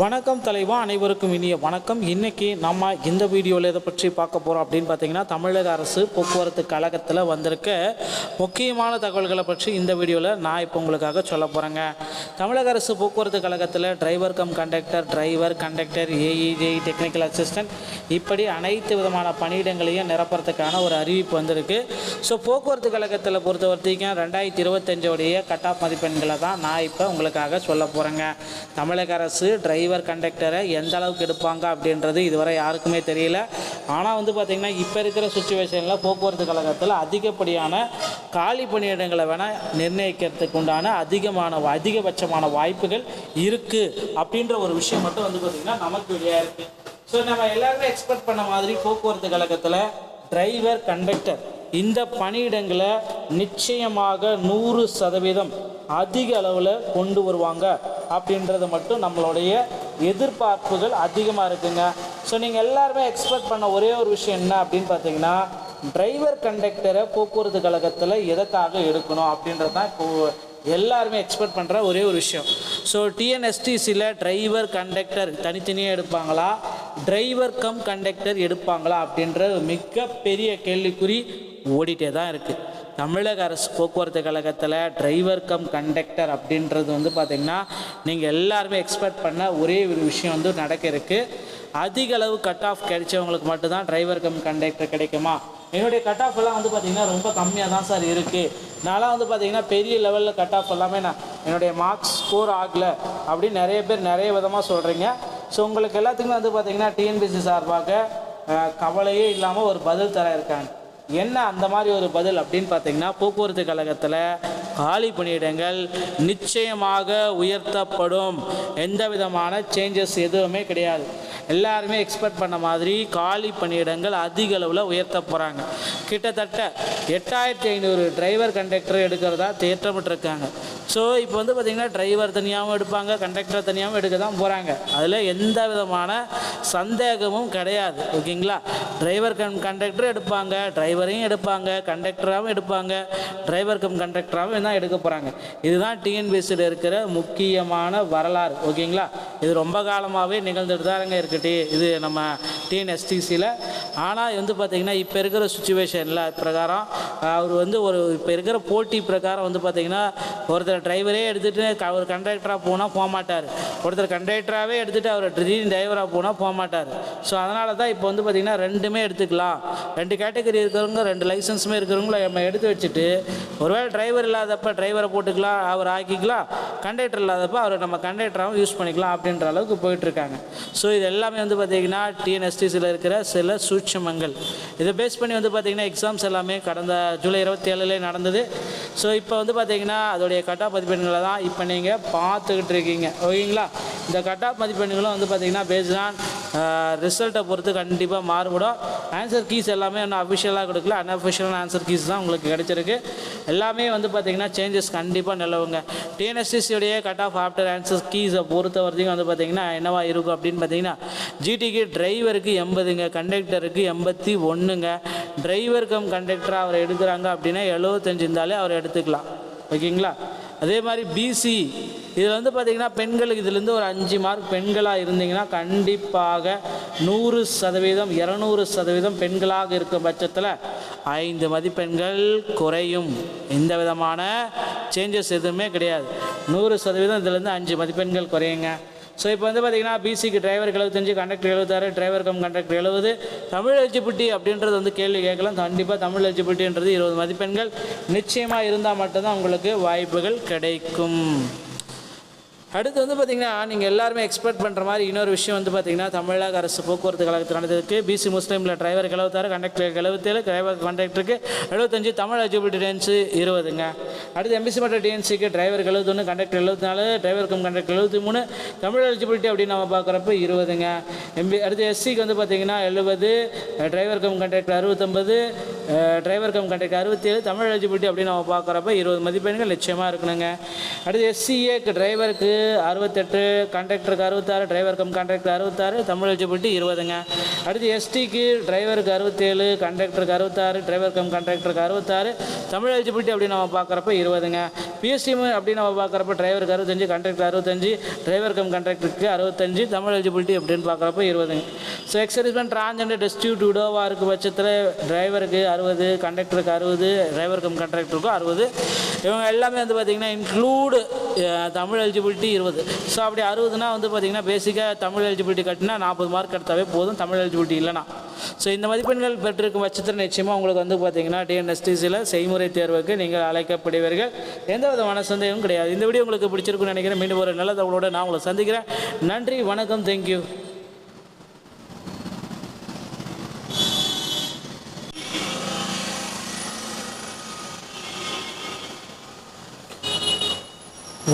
வணக்கம் தலைவா அனைவருக்கும் இனிய வணக்கம். இன்றைக்கி நம்ம இந்த வீடியோவில் எதை பற்றி பார்க்க போகிறோம் அப்படின்னு பார்த்தீங்கன்னா தமிழக அரசு போக்குவரத்து கழகத்தில் வந்திருக்க முக்கியமான தகவல்களை பற்றி இந்த வீடியோவில் நான் இப்போ உங்களுக்காக சொல்ல போகிறேங்க தமிழக அரசு போக்குவரத்து கழகத்தில் driver cum conductor driver conductor AEJ technical assistant இப்படி அனைத்து விதமான பணியிடங்களையும் நிரப்புறதுக்கான ஒரு அறிவிப்பு வந்திருக்கு. ஸோ போக்குவரத்து கழகத்தில் பொறுத்த வரைக்கும் ரெண்டாயிரத்தி இருபத்தஞ்சோடைய கட் ஆஃப் மதிப்பெண்களை தான் நான் இப்போ உங்களுக்காக சொல்ல போகிறேங்க தமிழக அரசு டிரைவர் கண்டக்டரை எந்த அளவுக்கு எடுப்பாங்க அப்படின்றது இதுவரை யாருக்குமே தெரியல. ஆனால் வந்து பார்த்திங்கன்னா இப்போ இருக்கிற சுச்சுவேஷனில் போக்குவரத்து கழகத்தில் அதிகப்படியான காலி பணியிடங்களை வேணால் நிர்ணயிக்கிறதுக்கு உண்டான அதிகமான அதிகபட்சமான வாய்ப்புகள் இருக்குது அப்படின்ற ஒரு விஷயம் மட்டும் வந்து பார்த்திங்கன்னா நமக்கு வெளியாக இருக்குது ஸோ நம்ம எல்லாருமே எக்ஸ்பெக்ட் பண்ண மாதிரி போக்குவரத்து கழகத்தில் டிரைவர் கண்டக்டர் இந்த பணியிடங்களை நிச்சயமாக நூறு சதவீதம் அதிக அளவில் கொண்டு வருவாங்க அப்படின்றது மட்டும் நம்மளுடைய எதிர்பார்ப்புகள் அதிகமாக இருக்குங்க. ஸோ நீங்கள் எல்லாருமே எக்ஸ்பெக்ட் பண்ண ஒரே ஒரு விஷயம் என்ன அப்படின்னு பார்த்தீங்கன்னா டிரைவர் கண்டக்டரை போக்குவரத்து கழகத்தில் எதற்காக எடுக்கணும் அப்படின்றது தான் இப்போது எல்லாருமே எக்ஸ்பெக்ட் பண்ணுற ஒரே ஒரு விஷயம். ஸோ டிஎன்எஸ்டிசியில் டிரைவர் கண்டக்டர் தனித்தனியாக எடுப்பாங்களா? டிரைவர் கம் கண்டக்டர் எடுப்பாங்களா அப்படின்ற மிகப்பெரிய கேள்விக்குறி ஓடிட்டே தான் இருக்குது தமிழக அரசு போக்குவரத்து கழகத்தில் டிரைவர் கம் கண்டக்டர் அப்படின்றது வந்து பார்த்திங்கன்னா நீங்கள் எல்லாருமே எக்ஸ்பெக்ட் பண்ண ஒரே ஒரு விஷயம் வந்து நடக்க இருக்குது அதிக அளவு கட் ஆஃப் கிடைச்சவங்களுக்கு மட்டும்தான் டிரைவர் கம் கண்டக்டர் கிடைக்குமா? என்னுடைய கட் ஆஃப் எல்லாம் வந்து பார்த்திங்கன்னா ரொம்ப கம்மியாக தான் சார் இருக்குது நான்லாம் வந்து பார்த்திங்கன்னா பெரிய லெவலில் கட் ஆஃப் எல்லாமே நான் என்னுடைய மார்க்ஸ் ஸ்கோர் ஆகலை அப்படின்னு நிறைய பேர் நிறைய விதமாக சொல்கிறீங்க ஸோ உங்களுக்கு எல்லாத்துக்குமே வந்து பார்த்திங்கன்னா டிஎன்பிசி சார்பாக கவலையே இல்லாமல் ஒரு பதில் தர இருக்காங்க. என்ன அந்த மாதிரி ஒரு பதில் அப்படின்னு பார்த்தீங்கன்னா போக்குவரத்து கழகத்தில் காலி பணியிடங்கள் நிச்சயமாக உயர்த்தப்படும். எந்த விதமான சேஞ்சஸ் எதுவுமே கிடையாது. எல்லாருமே எக்ஸ்பெக்ட் பண்ண மாதிரி காலி பணியிடங்கள் அதிக அளவில் உயர்த்த போகிறாங்க கிட்டத்தட்ட எட்டாயிரத்தி ஐநூறு டிரைவர் கண்டக்டர் எடுக்கிறதா திட்டமிட்டிருக்காங்க ஸோ இப்போ வந்து பார்த்திங்கன்னா டிரைவர் தனியாகவும் எடுப்பாங்க கண்டக்டர் தனியாகவும் எடுக்க தான் போகிறாங்க அதில் எந்த விதமான சந்தேகமும் கிடையாது. ஓகேங்களா? டிரைவர் கம் கண்டக்டரும் எடுப்பாங்க டிரைவரையும் எடுப்பாங்க கண்டக்டராகவும் எடுப்பாங்க டிரைவர் கம் கண்டக்டராகவும் தான் எடுக்க போகிறாங்க இதுதான் டிஎன்பிஎஸ்சியில் இருக்கிற முக்கியமான வரலாறு. ஓகேங்களா? இது ரொம்ப காலமாகவே நிகழ்ந்துட்டு தாங்க இருக்கட்டி இது நம்ம டிஎன்எஸ்டிசியில் ஆனால் வந்து பார்த்திங்கன்னா இப்போ இருக்கிற சுச்சுவேஷனில் பிரகாரம் அவர் வந்து ஒரு இப்போ இருக்கிற போட்டி பிரகாரம் வந்து பார்த்திங்கன்னா ஒருத்தர் டிரைவரே எடுத்துகிட்டு அவர் கண்டக்டராக போனால் போக மாட்டார். ஒருத்தர் கண்டக்டராகவே எடுத்துகிட்டு அவர் திடீர்னு டிரைவராக போனால் போக மாட்டார். ஸோ அதனால தான் இப்போ வந்து பார்த்திங்கன்னா ரெண்டுமே எடுத்துக்கலாம். ரெண்டு கேட்டகரி இருக்கிறவங்க ரெண்டு லைசன்ஸுமே இருக்கிறவங்கள நம்ம எடுத்து வச்சுட்டு ஒருவேளை டிரைவர் இல்லாதப்ப டிரைவரை போட்டுக்கலாம் அவர் ஆக்கிக்கலாம். கண்டக்டர் இல்லாதப்ப அவர் நம்ம கண்டக்டராகவும் யூஸ் பண்ணிக்கலாம் அப்படின்ற அளவுக்கு போயிட்டுருக்காங்க ஸோ இது எல்லாமே வந்து பார்த்திங்கன்னா டிஎன்எஸ் டிஎன்எஸ்டிசியில் இருக்கிற சில சூட்சமங்கள். இதை பேஸ் பண்ணி வந்து பார்த்திங்கன்னா எக்ஸாம்ஸ் எல்லாமே கடந்த ஜூலை இருபத்தி ஏழுலேயே நடந்தது. ஸோ இப்போ வந்து பார்த்திங்கன்னா அதோடைய கட்டாப் மதிப்பெண்களை தான் இப்போ நீங்கள் பார்த்துக்கிட்டு இருக்கீங்க. ஓகேங்களா? இந்த கட்டாப் மதிப்பெண்களும் வந்து பார்த்திங்கன்னா பேஸ்டான் ரிசல்ட்டை பொறுத்து கண்டிப்பாக மாறுபடும் ஆன்சர் கீஸ் எல்லாமே இன்னும் அஃபிஷியலாக கொடுக்கல. அன்அஃபிஷியலான ஆன்சர் கீஸ் தான் உங்களுக்கு கிடைச்சிருக்கு. எல்லாமே வந்து பார்த்திங்கன்னா சேஞ்சஸ் கண்டிப்பாக நிலவுங்க. டிஎன்எஸ்டிசியுடைய கட் ஆஃப் ஆஃப்டர் ஆன்சர் கீஸை பொறுத்த வரைக்கும் வந்து பார்த்திங்கன்னா என்னவா இருக்கும் அப்படின்னு பார்த்தீங்கன்னா ஜிடிக்கு டிரைவருக்கு எண்பதுங்க கண்டக்டருக்கு எண்பத்தி ஒன்றுங்க டிரைவர் கம் கண்டக்டராக அவர் எடுக்கிறாங்க அப்படின்னா எழுபத்தஞ்சு இருந்தாலே அவர் எடுத்துக்கலாம். ஓகேங்களா அதே மாதிரி பிசி இதில் வந்து பார்த்திங்கன்னா பெண்களுக்கு இதுலேருந்து ஒரு அஞ்சு மார்க் பெண்களாக இருந்தீங்கன்னா கண்டிப்பாக நூறு சதவீதம் இரநூறு சதவீதம் பெண்களாக இருக்கும் பட்சத்தில் ஐந்து மதிப்பெண்கள் குறையும். எந்த விதமான சேஞ்சஸ் எதுவுமே கிடையாது. நூறு சதவீதம் இதுலேருந்து அஞ்சு மதிப்பெண்கள் குறையுங்க. ஸோ இப்போ வந்து பார்த்தீங்கன்னா பிசிக்கு டிரைவருக்கு எழுபத்தஞ்சு கண்டக்டர் எழுபத்தாறு டிரைவர் கம் கண்டக்டர் எழுபது தமிழ் எலிஜிபிலிட்டி அப்படின்றது வந்து கேள்வி கேட்கலாம். கண்டிப்பாக தமிழ் எலிஜிபிலிட்டின்றது இருபது மதிப்பெண்கள். நிச்சயமாக இருந்தால் மட்டும்தான் உங்களுக்கு வாய்ப்புகள் கிடைக்கும். அடுத்து வந்து பார்த்திங்கன்னா நீங்கள் எல்லாருமே எக்ஸ்பெக்ட் பண்ணுற மாதிரி இன்னொரு விஷயம் வந்து பார்த்திங்கன்னா தமிழக அரசு போக்குவரத்து கழகத்தில் பிசி முஸ்லீமில் டிரைவருக்கு எழுபத்தாறு கண்டக்டருக்கு எழுபத்தேழு டிரைவர் கண்டக்டருக்கு எழுபத்தஞ்சு தமிழ் எலிஜிபிலிட்டி டென்ஸு இருபதுங்க. அடுத்து எம்பிசி மற்றும் டிஎன்சிக்கு டிரைவருக்கு எழுபத்தொன்று கண்டக்டர் எழுபத்தி நாலு டிரைவருக்கும் கண்டக்டர் எழுபத்தி மூணு தமிழ் எலிஜிபிலிட்டி அப்படின்னு நம்ம பார்க்குறப்ப இருபதுங்க. எம்பி அடுத்து எஸ்சிக்கு வந்து பார்த்திங்கன்னா எழுபது டிரைவருக்கும் கண்டக்டர் அறுபத்தொம்பது டிரைவர் கம் கண்டக்டர் அறுபத்தேழு தமிழ் எலிஜிபிலிட்டி அப்படின்னு நம்ம பார்க்குறப்ப இருபது மதிப்பெண்கள் நிச்சயமாக இருக்கணுங்க. அடுத்து எஸ்சிஏக்கு டிரைவருக்கு அறுபத்தெட்டு கண்டக்டருக்கு அறுபத்தாறு டிரைவர் கம் கண்டக்டர் அறுபத்தாறு தமிழ் எலிஜிபிலிட்டி இருபதுங்க. அடுத்து எஸ்டிக்கு டிரைவருக்கு அறுபத்தேழு கண்டக்டருக்கு அறுபத்தாறு டிரைவர் கம் கண்டக்டருக்கு அறுபத்தாறு தமிழ் எலிஜிபிலிட்டி அப்படின்னு நம்ம பார்க்குறப்ப இருபதுங்க. பிஎஸ்டி அப்படின்னு நம்ம பார்க்குறப்ப டிரைவருக்கு அறுபத்தஞ்சு கண்டக்டர் அறுபத்தஞ்சு டிரைவர் கம் கண்டக்டருக்கு அறுபத்தஞ்சு தமிழ் எலிஜிபிலிட்டி அப்படின்னு பார்க்குறப்ப இருபதுங்க. So ex servicemen transgender destitute விடோவாக இருக்க பட்சத்தில் டிரைவருக்கு அறுபது கண்டக்டருக்கு அறுபது டிரைவர் கம் கண்டக்டருக்கும் அறுபது. இவங்க எல்லாமே வந்து பார்த்திங்கன்னா இன்க்ளூடு தமிழ் எலிஜிபிலிட்டி இருபது. ஸோ அப்படி அறுபதுனா வந்து பார்த்திங்கன்னா பேசிக்காக தமிழ் எலிஜிபிலிட்டி கட்டினா நாற்பது மார்க் எடுத்தாவே போதும் தமிழ் எலிஜிபிலிட்டி இல்லைனா ஸோ இந்த மதிப்பெண்கள் பெற்றிருக்கும் பட்சத்தில் நிச்சயமாக உங்களுக்கு வந்து பார்த்தீங்கன்னா டிஎன்எஸ்டிசியில் செய்முறை தேர்வுக்கு நீங்கள் அழைக்கப்படுவீர்கள். எந்த விதமான சந்தேகமும் கிடையாது. இந்த வீடியோ உங்களுக்கு பிடிச்சிருக்குன்னு நினைக்கிறேன். மீண்டும் ஒரு நல்ல தகவலோடு நான் உங்களை சந்திக்கிறேன். நன்றி வணக்கம் தேங்க்யூ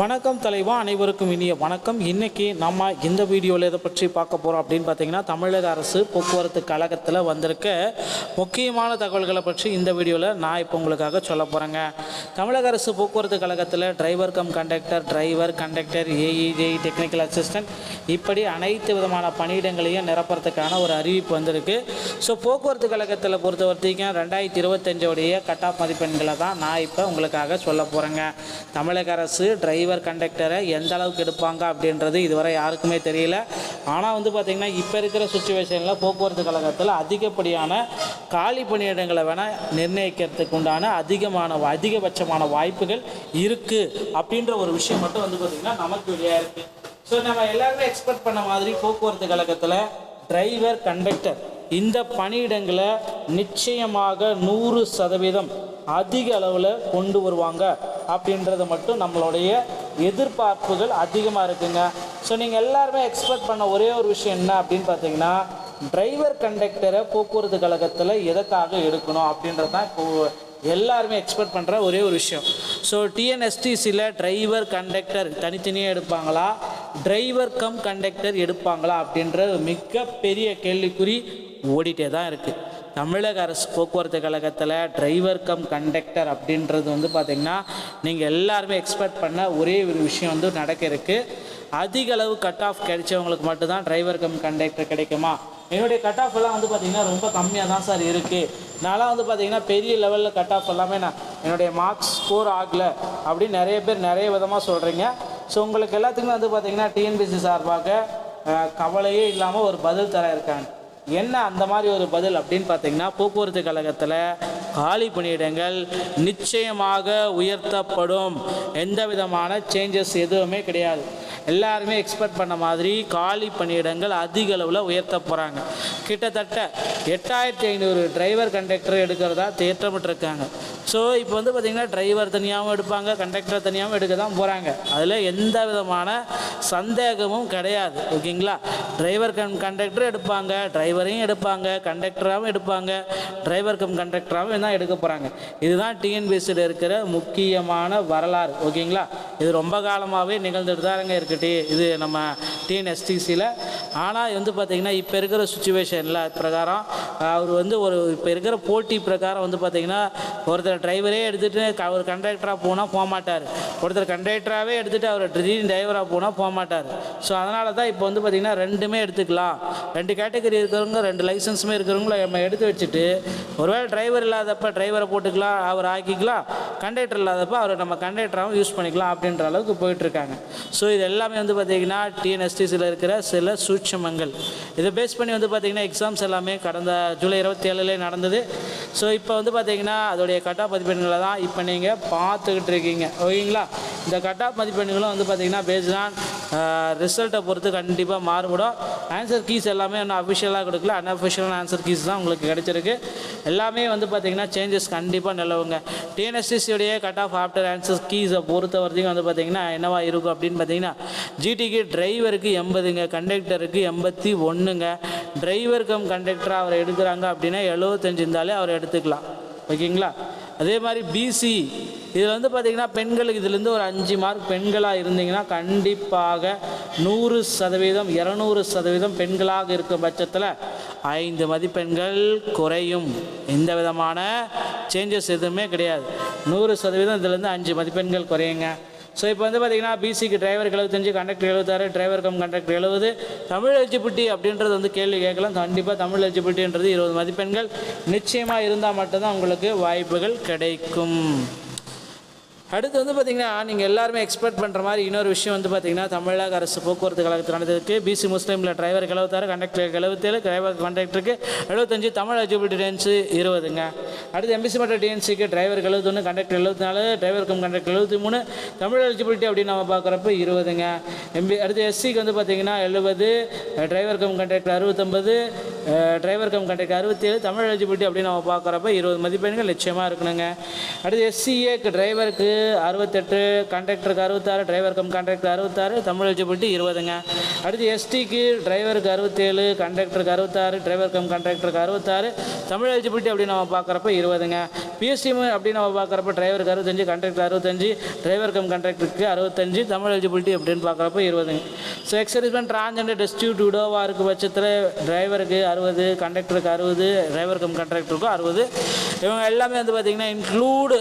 வணக்கம் தலைவா அனைவருக்கும் இனிய வணக்கம். இன்றைக்கி நம்ம இந்த வீடியோவில் எதை பற்றி பார்க்க போகிறோம் அப்படின்னு பார்த்தீங்கன்னா தமிழக அரசு போக்குவரத்து கழகத்தில் வந்திருக்க முக்கியமான தகவல்களை பற்றி இந்த வீடியோவில் நான் இப்போ உங்களுக்காக சொல்ல போகிறேங்க தமிழக அரசு போக்குவரத்து கழகத்தில் driver cum conductor driver conductor AE JE technical assistant இப்படி அனைத்து விதமான பணியிடங்களையும் நிரப்புறதுக்கான ஒரு அறிவிப்பு வந்திருக்கு. ஸோ போக்குவரத்து கழகத்தில் பொறுத்த வரைக்கும் ரெண்டாயிரத்தி இருபத்தஞ்சோடைய கட் ஆஃப் மதிப்பெண்களை தான் நான் இப்போ உங்களுக்காக சொல்ல போகிறேங்க தமிழக அரசு டிரைவர் கண்டக்டரை எந்த அளவுக்கு எடுப்பாங்க அப்படின்றது இதுவரை யாருக்குமே தெரியல. ஆனால் வந்து பார்த்திங்கன்னா இப்போ இருக்கிற சுச்சுவேஷனில் போக்குவரத்து கழகத்தில் அதிகப்படியான காலி பணியிடங்களை வேணால் நிர்ணயிக்கிறதுக்கு உண்டான அதிகமான அதிகபட்சமான வாய்ப்புகள் இருக்குது அப்படின்ற ஒரு விஷயம் மட்டும் வந்து பார்த்திங்கன்னா நமக்கு வெளியாக இருக்குது ஸோ நம்ம எல்லாருமே எக்ஸ்பெக்ட் பண்ண மாதிரி போக்குவரத்து கழகத்தில் டிரைவர் கண்டக்டர் இந்த பணியிடங்களை நிச்சயமாக நூறு சதவீதம் அதிக அளவில் கொண்டு வருவாங்க. அப்படின்றது மட்டும் நம்மளுடைய எதிர்பார்ப்புகள் அதிகமாக இருக்குங்க. ஸோ நீங்கள் எல்லாருமே எக்ஸ்பெக்ட் பண்ண ஒரே ஒரு விஷயம் என்ன அப்படின்னு பார்த்தீங்கன்னா டிரைவர் கண்டக்டரை போக்குவரத்து கழகத்தில் எதற்காக எடுக்கணும் அப்படின்றது தான் இப்போ எல்லாருமே எக்ஸ்பெக்ட் பண்ணுற ஒரே ஒரு விஷயம். ஸோ டிஎன்எஸ்டிசியில் டிரைவர் கண்டக்டர் தனித்தனியாக எடுப்பாங்களா? டிரைவர் கம் கண்டக்டர் எடுப்பாங்களா அப்படின்ற மிகப்பெரிய கேள்விக்குறி ஓடிட்டே தான் இருக்குது தமிழக அரசு போக்குவரத்து கழகத்தில் டிரைவர் கம் கண்டக்டர் அப்படின்றது வந்து பார்த்திங்கன்னா நீங்கள் எல்லாருமே எக்ஸ்பெக்ட் பண்ண ஒரே ஒரு விஷயம் வந்து நடக்க இருக்கு. அதிக அளவு கட் ஆஃப் கிடைச்சவங்களுக்கு மட்டும்தான் டிரைவர் கம் கண்டக்டர் கிடைக்குமா? என்னுடைய கட் ஆஃப் எல்லாம் வந்து பார்த்திங்கன்னா ரொம்ப கம்மியாக தான் சார் இருக்குது நான்லாம் வந்து பார்த்திங்கன்னா பெரிய லெவலில் கட் ஆஃப் எல்லாமே நான் என்னுடைய மார்க்ஸ் ஸ்கோர் ஆகலை அப்படின்னு நிறைய பேர் நிறைய விதமாக சொல்கிறீங்க ஸோ உங்களுக்கு எல்லாத்துக்குமே வந்து பார்த்திங்கன்னா டிஎன்பிசி சார்பாக கவலையே இல்லாமல் ஒரு பதில் தர இருக்காங்க. என்ன அந்த மாதிரி ஒரு பதில் அப்படின்னு பார்த்தீங்கன்னா போக்குவரத்து கழகத்தில் காலி பணியிடங்கள் நிச்சயமாக உயர்த்தப்படும். எந்த விதமான சேஞ்சஸ் எதுவுமே கிடையாது. எல்லாருமே எக்ஸ்பெக்ட் பண்ண மாதிரி காலி பணியிடங்கள் அதிக அளவில் உயர்த்த போகிறாங்க கிட்டத்தட்ட எட்டாயிரத்தி ஐநூறு டிரைவர் கண்டக்டர் எடுக்கிறதா திட்டமிட்டிருக்காங்க ஸோ இப்போ வந்து பார்த்திங்கன்னா டிரைவர் தனியாகவும் எடுப்பாங்க கண்டக்டர் தனியாகவும் எடுக்க தான் போகிறாங்க அதில் எந்த விதமான சந்தேகமும் கிடையாது. ஓகேங்களா? டிரைவர் கம் கண்டக்டர் எடுப்பாங்க டிரைவரையும் எடுப்பாங்க கண்டக்டராகவும் எடுப்பாங்க டிரைவர் கம் கண்டக்டராகவும் தான் எடுக்க போகிறாங்க இதுதான் டிஎன்பிஎஸ்சியில் இருக்கிற முக்கியமான வரலாறு. ஓகேங்களா? இது ரொம்ப காலமாகவே நிகழ்ந்துட்டு தாங்க இருக்கட்டி இது நம்ம டிஎன்எஸ்டிசியில் ஆனால் வந்து பார்த்திங்கன்னா இப்போ இருக்கிற சுச்சுவேஷனில் பிரகாரம் அவர் வந்து ஒரு இப்போ இருக்கிற போட்டி பிரகாரம் வந்து பார்த்திங்கன்னா ஒருத்தர் டிரைவரே எடுத்துகிட்டு அவர் கண்டக்டராக போனால் போக மாட்டார் ஒருத்தர் கண்டக்டராகவே எடுத்துகிட்டு அவர் திடீர்னு டிரைவராக போனால் போக மாட்டார் ஸோ அதனால தான் இப்போ வந்து பார்த்திங்கன்னா ரெண்டுமே எடுத்துக்கலாம். ரெண்டு கேட்டகரி இருக்கிறவங்க ரெண்டு லைசன்ஸுமே இருக்கிறவங்கள நம்ம எடுத்து வச்சுட்டு ஒருவேளை டிரைவர் இல்லாதப்ப டிரைவரை போட்டுக்கலாம் அவர் ஆக்கிக்கலாம். கண்டக்டர் இல்லாதப்ப அவரை நம்ம கண்டக்டராகவும் யூஸ் பண்ணிக்கலாம் அப்படின்ற அளவுக்கு போயிட்டுருக்காங்க. ஸோ இது எல்லாமே வந்து பார்த்திங்கன்னா டிஎன்எஸ்டிசியில் இருக்கிற சில சூட்சமங்கள். இதை பேஸ் பண்ணி வந்து பார்த்திங்கன்னா எக்ஸாம்ஸ் எல்லாமே கடந்த ஜூலை இருபத்தி ஏழுலேயே நடந்தது. ஸோ இப்போ வந்து பார்த்திங்கன்னா அதோடைய கட் ஆஃப் மதிப்பெண்களை தான் இப்போ நீங்கள் பார்த்துக்கிட்டு இருக்கீங்க ஓகேங்களா? இந்த கட் ஆஃப் மதிப்பெண்களும் வந்து பார்த்திங்கன்னா பேஸ்டான் ரிசல்ட்டை பொறுத்து கண்டிப்பாக மாறுபடும். ஆன்சர் கீஸ் எல்லாமே இன்னும் அஃபிஷியலாக கொடுக்கல. அன்அஃபிஷியலான ஆன்சர் கீஸ் தான் உங்களுக்கு கிடைச்சிருக்கு. எல்லாமே வந்து பார்த்திங்கன்னா சேஞ்சஸ் கண்டிப்பாக நிலவுங்க. டிஎன்எஸ்டிசியுடைய கட் ஆஃப் ஆஃப்டர் ஆன்சர் கீஸை பொறுத்த வரைக்கும் வந்து பார்த்திங்கன்னா என்னவா இருக்கும் அப்படின்னு பார்த்தீங்கன்னா ஜிடிக்கு டிரைவருக்கு எண்பதுங்க கண்டக்டருக்கு எண்பத்தி ஒன்றுங்க டிரைவர் கம் கண்டக்டராக அவர் எடுக்கிறாங்க அப்படின்னா எழுபத்தஞ்சு இருந்தாலே அவர் எடுத்துக்கலாம். ஓகேங்களா? அதே மாதிரி பிசி இதில் வந்து பார்த்திங்கன்னா பெண்களுக்கு இதுலேருந்து ஒரு அஞ்சு மார்க் பெண்களாக இருந்தீங்கன்னா கண்டிப்பாக நூறு சதவீதம் இரநூறு சதவீதம் பெண்களாக இருக்கும் பட்சத்தில் ஐந்து மதிப்பெண்கள் குறையும். எந்த விதமான சேஞ்சஸ் எதுவுமே கிடையாது. நூறு சதவீதம் இதுலேருந்து அஞ்சு மதிப்பெண்கள் குறையுங்க. ஸோ இப்போ வந்து பார்த்தீங்கன்னா பிசிக்கு டிரைவருக்கு எழுபத்தஞ்சு கண்டக்டர் எழுபத்தாறு டிரைவர் கம் கண்டக்டர் எழுபது தமிழ் எலிஜிபிலிட்டி அப்படின்றது வந்து கேள்வி கேட்கலாம். கண்டிப்பாக தமிழ் எலிஜிபிலிட்டின்றது இருபது மதிப்பெண்கள் நிச்சயமாக இருந்தால் மட்டும்தான் உங்களுக்கு வாய்ப்புகள் கிடைக்கும். அடுத்து வந்து பார்த்தீங்கன்னா நீங்கள் எல்லாருமே எக்ஸ்பெக்ட் பண்ணுற மாதிரி இன்னொரு விஷயம் வந்து பார்த்தீங்கன்னா தமிழக அரசு போக்குவரத்து கழகத்தில் நடந்ததுக்கு பிசி முஸ்லீமில் டிரைவர் எழுபத்தாறு கண்டக்டர் எழுபத்தேழு டிரைவர் கண்டக்டருக்கு எழுபத்தஞ்சு தமிழ் எலிஜிபிலிட்டி டிஎன்சி இருபதுங்க. அடுத்து எம்பிசி மற்றும் டிஎன்சிக்கு டிரைவர் எழுபத்தொன்று கண்டக்டர் எழுபத்தி நாலு டிரைவர் கம் கண்டக்டர் எழுபத்தி மூணு தமிழ் எலிஜிபிலிட்டி அப்படின்னு நம்ம பார்க்குறப்ப இருபதுங்க. எம்பி அடுத்து எஸ்சிக்கு வந்து பார்த்தீங்கன்னா எழுபது டிரைவர் கம் கண்டக்டர் அறுபத்தொம்பது டிரைவர் கம் கண்டக்டர் அறுபத்தேழு தமிழ் எலிஜிபிலிட்டி அப்படின்னு நம்ம பார்க்குறப்ப இருபது மதிப்பெண்கள் நிச்சயமாக இருக்கணுங்க. அடுத்து எஸ்சிஏக்கு டிரைவருக்கு அறுபத்தெட்டு கண்டக்டருக்கு அறுபத்தாறு டிரைவர் கம் கண்டக்டர் அறுபத்தாறு தமிழ் எலிஜிபிலிட்டி இருபதுங்க. அடுத்து எஸ்டிக்கு டிரைவருக்கு அறுபத்தேழு கண்டக்டருக்கு அறுபத்தாறு டிரைவர் கம் கண்டக்டருக்கு அறுபத்தாறு தமிழ் எலிஜிபிலிட்டி அப்படின்னு நம்ம பார்க்குறப்ப இருபதுங்க. பிஎஸ்டி அப்படின்னு நம்ம பார்க்குறப்ப டிரைவருக்கு அறுபத்தஞ்சு கண்டக்டர் அறுபத்தஞ்சு டிரைவர் கம் கண்டக்டருக்கு அறுபத்தஞ்சு தமிழ் எலிஜிபிலிட்டி அப்படின்னு பார்க்குறப்ப இருபதுங்க. So ex servicemen transgender destitute விடோவாக இருக்க பட்சத்தில் டிரைவருக்கு அறுபது கண்டக்டருக்கு அறுபது டிரைவர் கம் கண்டக்டருக்கும் அறுபது. இவங்க எல்லாமே வந்து பார்த்திங்கன்னா இன்க்ளூடு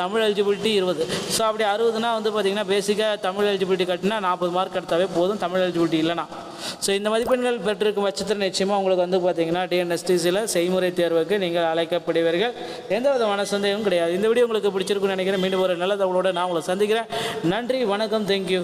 தமிழ் எலிஜிபிலிட்டி இருபது. ஸோ அப்படி அறுபதுனா வந்து பார்த்திங்கன்னா பேசிக்காக தமிழ் எலிஜிபிலிட்டி கட்டினா நாற்பது மார்க் எடுத்தாவே போதும் தமிழ் எலிஜிபிலிட்டி இல்லைனா ஸோ இந்த மதிப்பெண்கள் பெற்றிருக்கும் பட்சத்தில் நிச்சயமாக உங்களுக்கு வந்து பார்த்திங்கன்னா டிஎன்எஸ்டிசியில் செய்முறை தேர்வுக்கு நீங்கள் அழைக்கப்படுவீர்கள். எந்த விதமான சந்தேகமும் கிடையாது. இந்த வீடியோ உங்களுக்கு பிடிச்சிருக்குன்னு நினைக்கிறேன். மீண்டும் ஒரு நல்ல தகவலோடு நான் உங்களை சந்திக்கிறேன். நன்றி வணக்கம் தேங்க்யூ